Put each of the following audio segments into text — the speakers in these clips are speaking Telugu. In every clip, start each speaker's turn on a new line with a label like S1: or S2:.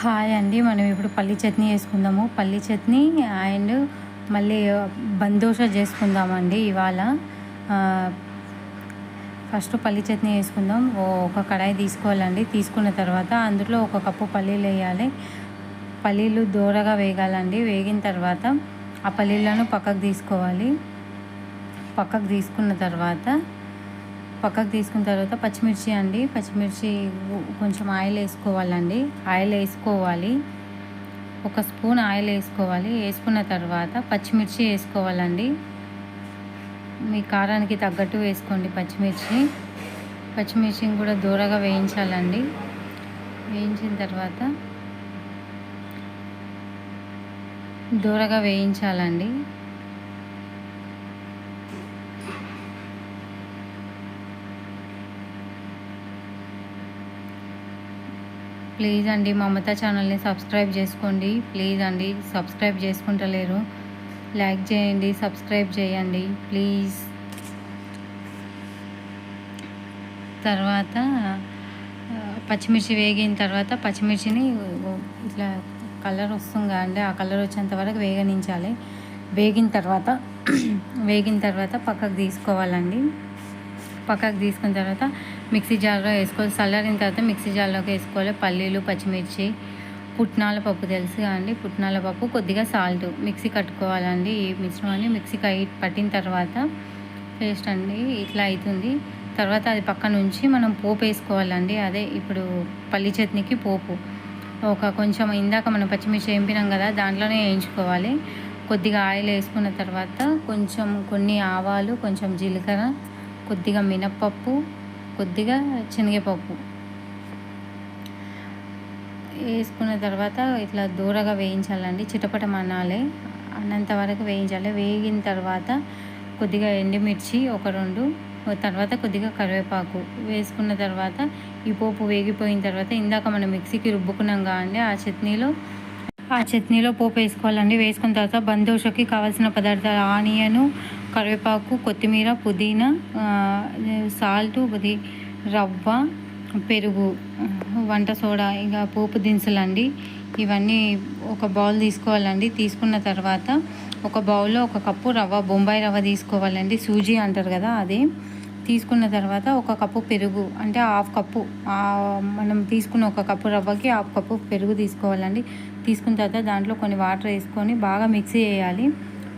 S1: హాయ్ అండి. మనం ఇప్పుడు పల్లి చట్నీ వేసుకుందాము. పల్లి చట్నీ అండ్ మళ్ళీ బందోష చేసుకుందామండి ఇవాళ. ఫస్ట్ పల్లి చట్నీ వేసుకుందాం. ఓ ఒక కడాయి తీసుకోవాలండి. తీసుకున్న తర్వాత అందులో ఒక కప్పు పల్లీలు వేయాలి. పల్లీలు దూరగా వేగాలండి. వేగిన తర్వాత ఆ పల్లీలను పక్కకు తీసుకోవాలి. పక్కకు తీసుకున్న తర్వాత పక్కకు తీసుకున్న తర్వాత పచ్చిమిర్చి అండి. పచ్చిమిర్చి కొంచెం ఆయిల్ వేసుకోవాలండి. ఆయిల్ వేసుకోవాలి. ఒక స్పూన్ ఆయిల్ వేసుకోవాలి. వేసుకున్న తర్వాత పచ్చిమిర్చి వేసుకోవాలండి. మీ కారానికి తగ్గట్టు వేసుకోండి పచ్చిమిర్చి. పచ్చిమిర్చిని కూడా దూరగా వేయించాలండి. వేయించిన తర్వాత దూరగా వేయించాలండి. ప్లీజ్ అండి మమతా ఛానల్ని సబ్స్క్రైబ్ చేసుకోండి. ప్లీజ్ అండి సబ్స్క్రైబ్ చేసుకుంటలేరు. లైక్ చేయండి సబ్స్క్రైబ్ చేయండి. ప్లీజ్. తర్వాత పచ్చిమిర్చి వేగిన తర్వాత పచ్చిమిర్చిని ఇట్లా కలర్ వస్తుంది అండి ఆ కలర్ వచ్చేంత వరకు వేగనించాలి. వేగిన తర్వాత వేగిన తర్వాత పక్కకు తీసుకోవాలండి. పక్కకు తీసుకున్న తర్వాత మిక్సీ జార్లో వేసుకోవాలి. చల్లారిన తర్వాత మిక్సీ జార్లోకి వేసుకోవాలి. పల్లీలు పచ్చిమిర్చి పుట్నాల పప్పు తెలుసు అండి పుట్నాల పప్పు కొద్దిగా సాల్ట్. మిక్సీ కట్టుకోవాలండి. ఈ మిశ్రమాన్ని మిక్సీ కై పట్టిన తర్వాత పేస్ట్ అండి ఇట్లా అవుతుంది తర్వాత అది పక్కన నుంచి మనం పోపు వేసుకోవాలండి. అదే ఇప్పుడు పల్లి చట్నీకి పోపు. ఒక కొంచెం ఇందాక మనం పచ్చిమిర్చి వేంపినాం కదా దాంట్లోనే వేయించుకోవాలి. కొద్దిగా ఆయిల్ వేసుకున్న తర్వాత కొంచెం కొన్ని ఆవాలు కొంచెం జీలకర్ర కొద్దిగా మినప్పప్పు కొద్దిగా శనగపప్పు. వేసుకున్న తర్వాత ఇట్లా దూరగా వేయించాలండి. చిటపట మనాలి అన్నంత వరకు వేయించాలి. వేగిన తర్వాత కొద్దిగా ఎండుమిర్చి ఒక రెండు. తర్వాత కొద్దిగా కరివేపాకు. వేసుకున్న తర్వాత ఈ పోపు వేగిపోయిన తర్వాత ఇందాక మనం మిక్సీకి రుబ్బుకున్నాం కాండి ఆ చట్నీలో ఆ చట్నీలో పోపు వేసుకోవాలండి. వేసుకున్న తర్వాత బందోషకి కావాల్సిన పదార్థాలు ఆనియను కరివేపాకు కొత్తిమీర పుదీనా సాల్ట్ ఇది రవ్వ పెరుగు వంట సోడా ఇంకా పోపు దినుసులు అండి ఇవన్నీ ఒక బౌల్ తీసుకోవాలండి. తీసుకున్న తర్వాత ఒక బౌల్లో ఒక కప్పు రవ్వ బొంబాయి రవ్వ తీసుకోవాలండి. సూజీ అంటారు కదా అది. తీసుకున్న తర్వాత ఒక కప్పు పెరుగు అంటే హాఫ్ కప్పు మనం తీసుకున్న ఒక కప్పు రవ్వకి హాఫ్ కప్పు పెరుగు తీసుకోవాలండి. తీసుకున్న తర్వాత దాంట్లో కొన్ని వాటర్ వేసుకొని బాగా మిక్సీ చేయాలి.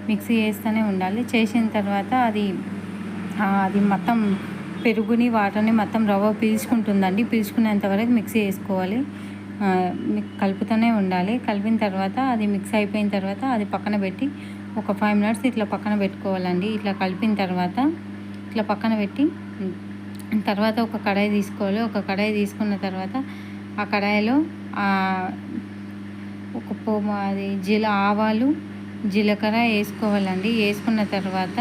S1: మిక్సీ చేస్తూనే ఉండాలి. చేసిన తర్వాత అది అది మొత్తం పెరుగుని వాటర్ని మొత్తం రవ్వ పీల్చుకుంటుందండి. పీల్చుకునేంత వరకు మిక్సీ వేసుకోవాలి. కలుపుతూనే ఉండాలి. కలిపిన తర్వాత అది మిక్స్ అయిపోయిన తర్వాత అది పక్కన పెట్టి ఒక ఫైవ్ మినిట్స్ ఇట్లా పక్కన పెట్టుకోవాలండి. ఇట్లా కలిపిన తర్వాత ఇట్లా పక్కన పెట్టి తర్వాత ఒక కడాయి తీసుకోవాలి. ఒక కడాయి తీసుకున్న తర్వాత ఆ కడాయిలో ఒక పో అది జీల ఆవాలు జీలకర్ర వేసుకోవాలండి. వేసుకున్న తర్వాత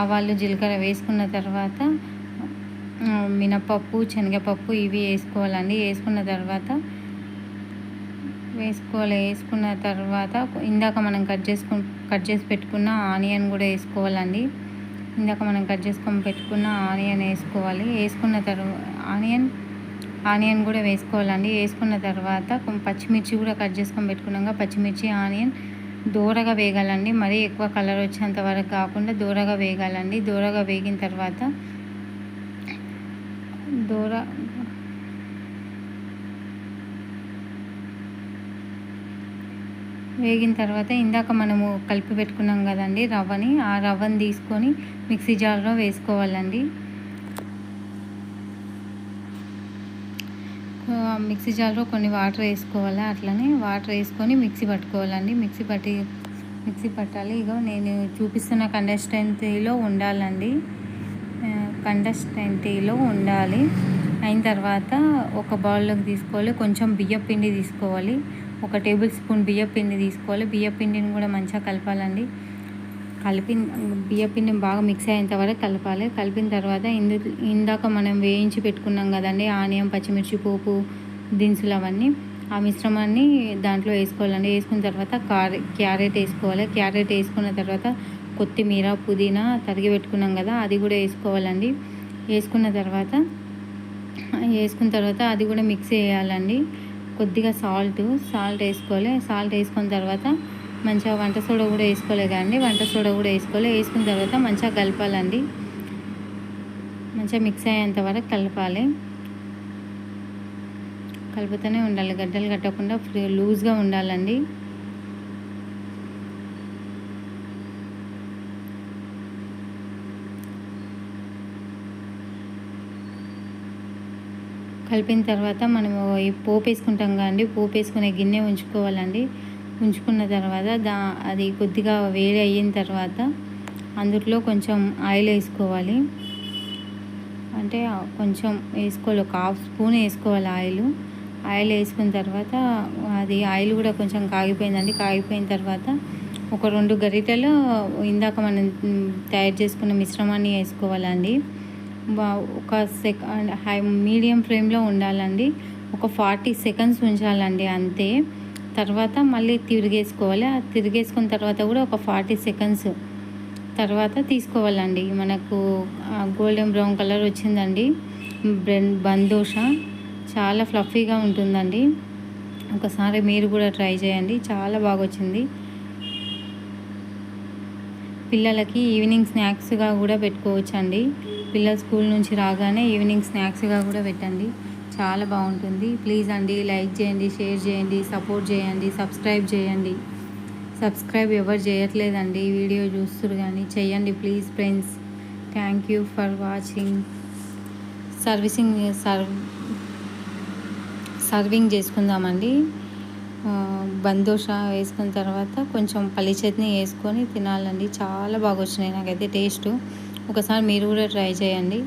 S1: ఆవాలు జీలకర్ర వేసుకున్న తర్వాత మినపప్పు శనగపప్పు ఇవి వేసుకోవాలండి. వేసుకున్న తర్వాత వేసుకోవాలి. వేసుకున్న తర్వాత ఇందాక మనం కట్ చేసుకు కట్ చేసి పెట్టుకున్న ఆనియన్ కూడా వేసుకోవాలండి. ఇందాక మనం కట్ చేసుకొని పెట్టుకున్న ఆనియన్ వేసుకోవాలి. వేసుకున్న తర్వాత ఆనియన్ ఆనియన్ కూడా వేసుకోవాలండి. వేసుకున్న తర్వాత పచ్చిమిర్చి కూడా కట్ చేసుకొని పెట్టుకున్నాక పచ్చిమిర్చి ఆనియన్ దూరగా వేగాలండి. మరీ ఎక్కువ కలర్ వచ్చేంత వరకు కాకుండా దూరగా వేగాలండి. దూరగా వేగిన తర్వాత దూర వేగిన తర్వాత ఇందాక మనము కలిపి పెట్టుకున్నాం కదండి రవ్వని. ఆ రవ్వని తీసుకొని మిక్సీ జార్లో వేసుకోవాలండి ఆ, మిక్సీ జార్లో కొన్ని వాటర్ వేసుకోవాలి? అట్లనే వాటర్ వేసుకొని మిక్సీ పట్టుకోవాలండి. మిక్సీ పట్టి మిక్సీ పట్టాలి. ఇగో నేను చూపిస్తున్న కండస్టెంటీలో ఉండాలండి. కండస్టెంటీలో ఉండాలి. అయిన తర్వాత ఒక బౌల్లోకి తీసుకోవాలి. కొంచెం బియ్యపిండి తీసుకోవాలి. ఒక టేబుల్ స్పూన్ బియ్యపిండి తీసుకోవాలి. బియ్యపిండిని కూడా మంచిగా కలపాలండి. కలిపి బియ్యపిండి బాగా మిక్స్ అయ్యేంత వరకు కలపాలి. కలిపిన తర్వాత ఇందు ఇందాక మనం వేయించి పెట్టుకున్నాం కదండి ఆనియం పచ్చిమిర్చి పోపు దినుసులు అవన్నీ ఆ మిశ్రమాన్ని దాంట్లో వేసుకోవాలండి. వేసుకున్న తర్వాత కారె క్యారెట్ వేసుకోవాలి. క్యారెట్ వేసుకున్న తర్వాత కొత్తిమీర పుదీనా తరిగి పెట్టుకున్నాం కదా అది కూడా వేసుకోవాలండి. వేసుకున్న తర్వాత వేసుకున్న తర్వాత అది కూడా మిక్స్ చేయాలండి. కొద్దిగా సాల్ట్ సాల్ట్ వేసుకోవాలి. సాల్ట్ వేసుకున్న తర్వాత మంచిగా వంట సోడా కూడా వేసుకోలే కానీ వంట సోడా కూడా వేసుకోవాలి. వేసుకున్న తర్వాత మంచిగా కలపాలండి. మంచిగా మిక్స్ అయ్యేంత వరకు కలపాలి. కలుపుతూనే ఉండాలి. గడ్డలు కట్టకుండా ఫ్రీ లూజ్గా ఉండాలండి. కలిపిన తర్వాత మనము ఈ పోపు వేసుకుంటాం కదండి. పోపు వేసుకునే గిన్నె ఉంచుకోవాలండి. ఉంచుకున్న తర్వాత దా అది కొద్దిగా వేడి అయిన తర్వాత అందులో కొంచెం ఆయిల్ వేసుకోవాలి. అంటే కొంచెం వేసుకోవాలి. ఒక హాఫ్ స్పూన్ వేసుకోవాలి ఆయిల్. ఆయిల్ వేసుకున్న తర్వాత అది ఆయిల్ కూడా కొంచెం కాగిపోయిందండి. కాగిపోయిన తర్వాత ఒక రెండు గరిటెలు ఇందాక మనం తయారు చేసుకున్న మిశ్రమాన్ని వేసుకోవాలండి. ఒక సెకండ్ హై మీడియం ఫ్లేమ్లో ఉండాలండి. ఒక ఫార్టీ సెకండ్స్ ఉంచాలండి అంతే. తర్వాత మళ్ళీ తిరిగేసుకోవాలి. తిరిగేసుకున్న తర్వాత కూడా ఒక ఫార్టీ సెకండ్స్ తర్వాత తీసుకోవాలండి. మనకు గోల్డెన్ బ్రౌన్ కలర్ వచ్చిందండి. బ్రెన్ బందోష. చాలా ఫ్లఫీగా ఉంటుందండి. ఒకసారి మీరు కూడా ట్రై చేయండి. చాలా బాగా వచ్చింది పిల్లలకి ఈవినింగ్ స్నాక్స్గా కూడా పెట్టుకోవచ్చండి. పిల్లలు స్కూల్ నుంచి రాగానే ఈవినింగ్ స్నాక్స్గా కూడా పెట్టండి. చాలా బాగుంటుంది. ప్లీజ్ అండి లైక్ చేయండి షేర్ చేయండి సపోర్ట్ చేయండి సబ్స్క్రైబ్ చేయండి. సబ్స్క్రైబ్ ఎవరు చేయట్లేదండి. వీడియో చూస్తురు కానీ చేయండి please friends. Thank you for watching. Servicing serve serving చేసుకుందామండి. బందోష వేసుకున్న తర్వాత కొంచెం పల్లి చట్నీ వేసుకొని తినాలండి. చాలా బాగా వచ్చినాయి నాకైతే టేస్ట్. ఒకసారి మీరు కూడా ట్రై చేయండి.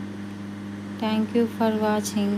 S1: Thank you for watching.